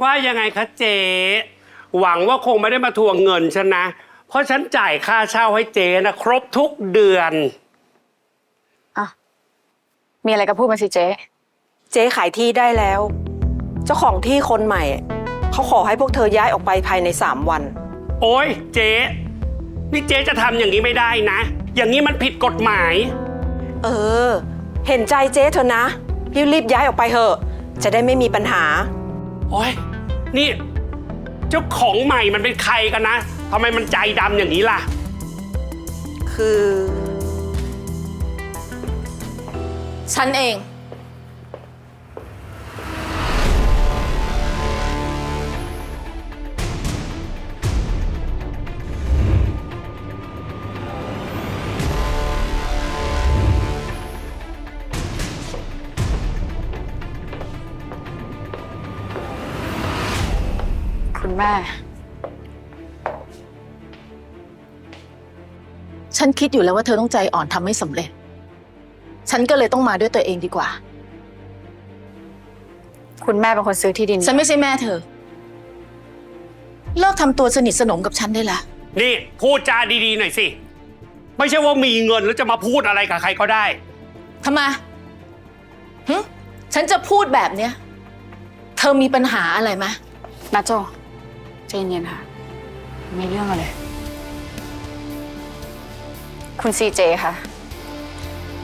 ว่ายังไงคะเจ๊หวังว่าคงไม่ได้มาทวงเงินฉันนะ เพราะฉันจ่ายค่าเช่าให้เจ๊นะครบทุกเดือน อะ มีอะไรก็พูดมาสิเจ๊ เจ๊ขายที่ได้แล้ว เจ้าของที่คนใหม่ เขาขอให้พวกเธอย้ายออกไปภายในสามวัน โอ้ยเจ๊นี่เจ๊จะทำอย่างนี้ไม่ได้นะ อย่างนี้มันผิดกฎหมาย เออ เห็นใจเจ๊เถอะนะรีบๆย้ายออกไปเถอะ จะได้ไม่มีปัญหา โอ้ย นี่ เจ้าของใหม่มันเป็นใครกันนะทำไมมันใจดำอย่างนี้ล่ะ คือ ฉันเอง คุณแม่ ฉันคิดอยู่แล้วว่าเธอต้องใจอ่อนทำไม่สำเร็จ ฉันก็เลยต้องมาด้วยตัวเองดีกว่า คุณแม่เป็นคนซื้อที่ดิน ฉันไม่ใช่แม่เธอ เลิกทำตัวสนิทสนมกับฉันได้ละ นี่พูดจาดีๆหน่อยสิ ไม่ใช่ว่ามีเงินแล้วจะมาพูดอะไรกับใครก็ได้ ทำไมหึฉันจะพูดแบบเนี้ย เธอมีปัญหาอะไรไหมนาโจ ใจเย็นๆค่ะ มีเรื่องอะไร คุณซีเจค่ะ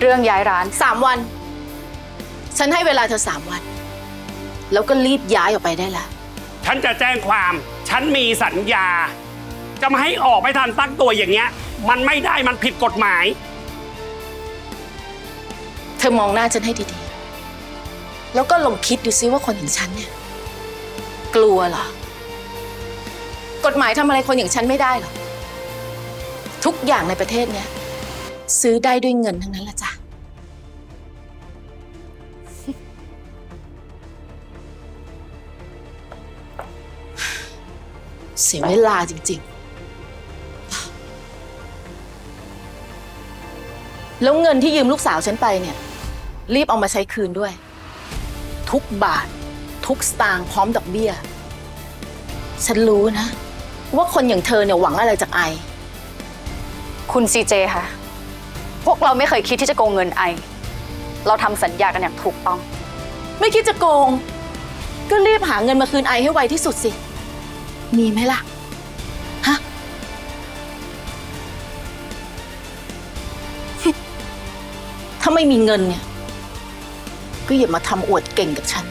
เรื่องย้ายร้าน สามวัน ฉันให้เวลาเธอสามวัน แล้วก็รีบย้ายออกไปได้ละ ฉันจะแจ้งความ ฉันมีสัญญา จะมาให้ออกไม่ทันตั้งตัวอย่างเงี้ย มันไม่ได้มันผิดกฎหมาย เธอมองหน้าฉันให้ดีๆ แล้วก็ลองคิดดูซิว่าคนอย่างฉันเนี่ย กลัวเหรอ กฎหมายทำอะไรคนอย่างฉันไม่ได้หรอก ทุกอย่างในประเทศเนี้ย ซื้อได้ด้วยเงินทั้งนั้นละจ้ะ เสียเวลาจริง ๆ แล้วเงินที่ยืมลูกสาวฉันไปเนี่ย รีบเอามาใช้คืนด้วย ทุกบาท ทุกสตางค์พร้อมดอกเบี้ย ฉันรู้นะ ว่าคนอย่างเธอเนี่ยหวังอะไรจากไอ คุณซีเจค่ะ พวกเราไม่เคยคิดที่จะโกงเงินไอ เราทำสัญญากันอย่างถูกต้อง ไม่คิดจะโกง ก็รีบหาเงินมาคืนไอให้ไวที่สุดสิ มีไหมล่ะ ฮะ ถ้าไม่มีเงินเนี่ย ก็อย่ามาทำอวดเก่งกับฉัน